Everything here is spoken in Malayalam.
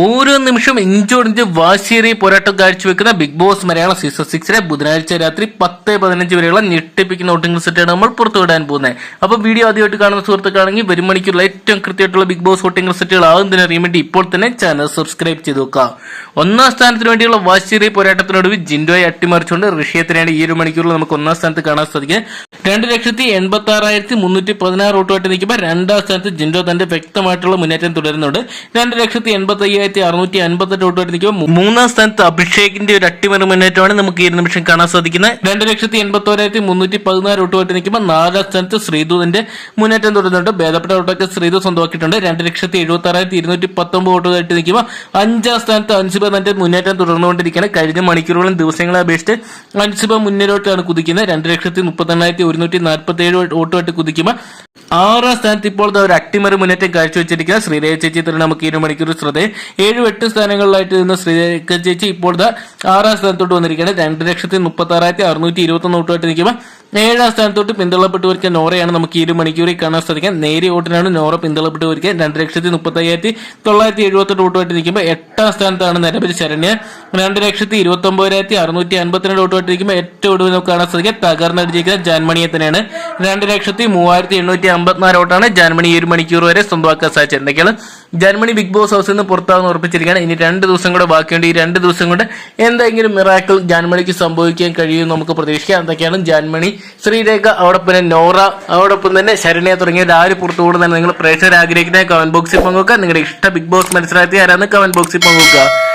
ഓരോ നിമിഷം ഇഞ്ചോടിഞ്ച് വാശിയേറിയ പോരാട്ടം കാഴ്ചവെക്കുന്ന ബിഗ് ബോസ് മലയാളം സീസൺ സിക്സിലെ ബുധനാഴ്ച രാത്രി പത്ത് പതിനഞ്ച് വരെയുള്ള ഞെട്ടിപ്പിക്കുന്ന വോട്ടിംഗ് റിസൾട്ടാണ് നമ്മൾ പുറത്തുവിടാൻ പോകുന്നത്. അപ്പോൾ വീഡിയോ ആദ്യമായിട്ട് കാണുന്ന സുഹൃത്തുക്കളാണെങ്കിൽ വരും മണിക്കുള്ള ഏറ്റവും കൃത്യമായിട്ടുള്ള ബിഗ് ബോസ് വോട്ടിംഗ് റിസൾട്ടുകൾ ആകുന്നതിന് അറിയാൻ വേണ്ടി ഇപ്പോൾ തന്നെ ചാനൽ സബ്സ്ക്രൈബ് ചെയ്ത് വെക്കുക ഒന്നാം സ്ഥാനത്തിന് വേണ്ടിയുള്ള വാശിയേറിയ പോരാട്ടത്തിനൊടുവിൽ ജിൻഡോയെ അട്ടിമറിച്ചുകൊണ്ട് ഋഷിയത്തിനാണ് ഈ ഒരു മണിക്കൂറിൽ നമുക്ക് ഒന്നാം സ്ഥാനത്ത് കാണാൻ സാധിക്കുന്നത്. രണ്ട് ലക്ഷത്തി എൺപത്തി ആറായിരത്തി മുന്നൂറ്റി പതിനാറ് വോട്ടുമായിട്ട് നിൽക്കുമ്പോൾ രണ്ടാം സ്ഥാനത്ത് ജിൻഡോ തന്റെ വ്യക്തമായിട്ടുള്ള മുന്നേറ്റം തുടരുന്നുണ്ട്. രണ്ട് ലക്ഷത്തി എൺപത്തി അയ്യായിരത്തി അറുന്നൂറ്റി അൻപത്തെട്ട് വരെ നിൽക്കുമ്പോൾ മൂന്നാം സ്ഥാനത്ത് അഭിഷേകിന്റെ ഒരു അട്ടിമറി മുന്നേറ്റമാണ് നമുക്ക് ഈ നിമിഷം കാണാൻ സാധിക്കുന്നത്. രണ്ട് ലക്ഷത്തി എൺപത്തി ഒരായിരത്തി മുന്നൂറ്റി പതിനാല് വോട്ടുമായിട്ട് നിൽക്കുമ്പോൾ നാലാം സ്ഥാനത്ത് ശ്രീധുവിന്റെ മുന്നേറ്റം തുടരുന്നുണ്ട്. ഭേദപ്പെട്ട വോട്ടൊക്കെ ശ്രീധു സ്വന്തമാക്കിയിട്ടുണ്ട്. രണ്ട് ലക്ഷത്തി എഴുപത്തി ആറായിരത്തി ഇരുന്നൂറ്റി പത്തൊമ്പത് വോട്ടുമായിട്ട് നിൽക്കുമ്പോൾ അഞ്ചാം സ്ഥാനത്ത് അൻസിബ തന്റെ മുന്നേറ്റം തുടർന്നുകൊണ്ടിരിക്കുകയാണ്. കഴിഞ്ഞ മണിക്കൂറുകളും ദിവസങ്ങളെ അപേക്ഷിച്ച് അൻസിബ മുന്നിലോട്ടാണ് കുതിക്കുന്നത്. രണ്ട് ലക്ഷത്തി മുപ്പത്തി എണ്ണായിരത്തി ഒരുന്നൂറ്റി നാൽപ്പത്തി ഏഴ് വോട്ടുമായിട്ട് കുതിക്കുമ്പോൾ ആറാം സ്ഥാനത്ത് ഇപ്പോൾ ഒരു അട്ടിമറി മുന്നേറ്റം കാഴ്ചവെച്ചിരിക്കുന്ന ശ്രീരേഖ ചേച്ചി തന്നെ നമുക്ക് ഇരു മണിക്കൂർ ശ്രദ്ധ. ഏഴ് എട്ട് സ്ഥാനങ്ങളിലായിട്ട് നിന്ന ശ്രീരേഖ ചേച്ചി ഇപ്പോൾ ആറാം സ്ഥാനത്തോട്ട് വന്നിരിക്കുകയാണ്. രണ്ട് ലക്ഷത്തി മുപ്പത്തി ആറായിരത്തി അറുന്നൂറ്റി ഇരുപത്തി ഒന്ന് വോട്ടുമായിട്ട് നിൽക്കുമ്പോൾ ഏഴാം സ്ഥാനത്തോട്ട് പിന്തള്ളപ്പെട്ടു വരിക നോറയാണ് നമുക്ക് ഒരു മണിക്കൂറിൽ കാണാൻ സാധിക്കാം നേരിയ വോട്ടിനാണ് നോറ പിന്തള്ളപ്പെട്ടവർക്ക് രണ്ട് ലക്ഷത്തി മുപ്പത്തി അയ്യായിരത്തി തൊള്ളായിരത്തി എഴുപത്തെട്ട് വോട്ടുമായിട്ട് നിൽക്കുമ്പോൾ എട്ടാം സ്ഥാനത്താണ് നിലവിൽ ശരണ്യ. രണ്ട് ലക്ഷത്തി ഇരുപത്തി ഒമ്പതിനായിരത്തി അറുന്നൂറ്റി അൻപത്തിരണ്ട് വോട്ടുമായിട്ട് നിൽക്കുമ്പോൾ ഏറ്റവും ഒടുവിൽ നമുക്ക് കാണാൻ സാധിക്കുക തകർന്നടിച്ചിരിക്കുന്ന ജാൻമണിയെ തന്നെയാണ്. രണ്ട് ലക്ഷത്തി മൂവായിരത്തി എണ്ണൂറ്റി അമ്പത്തിനാല് വോട്ടാണ് ജാൻമണി ഒരു മണിക്കൂർ വരെ സ്വന്തമാക്കാൻ സാധിച്ചത്. എന്തൊക്കെയാണ്? ജർമ്മനി ബിഗ് ബോസ് ഹൗസിൽ നിന്ന് പുറത്താകുന്ന ഉറപ്പിച്ചിരിക്കുകയാണ്. ഇനി രണ്ട് ദിവസം കൂടെ ബാക്കിയുണ്ട്. ഈ രണ്ട് ദിവസം കൊണ്ട് എന്തെങ്കിലും മിറാക്കിൾ ജാൻമണിക്ക് സംഭവിക്കാൻ കഴിയും നമുക്ക് പ്രതീക്ഷിക്കാം. എന്തൊക്കെയാണ് ജാൻമണി ശ്രീരേഖ അതോടൊപ്പം തന്നെ നോറ അതോടൊപ്പം തന്നെ ശരണയെ തുടങ്ങിയ ആര് പുറത്തു കൂടുന്നതാണ് നിങ്ങൾ പ്രേക്ഷകർ ആഗ്രഹിക്കുന്ന കമന്റ് ബോക്സിൽ പങ്കുവെക്കുക. നിങ്ങളുടെ ഇഷ്ട ബിഗ് ബോസ് മത്സരാർത്ഥി ആരാന്ന് കമന്റ് ബോക്സിൽ പങ്കുവെക്കുക.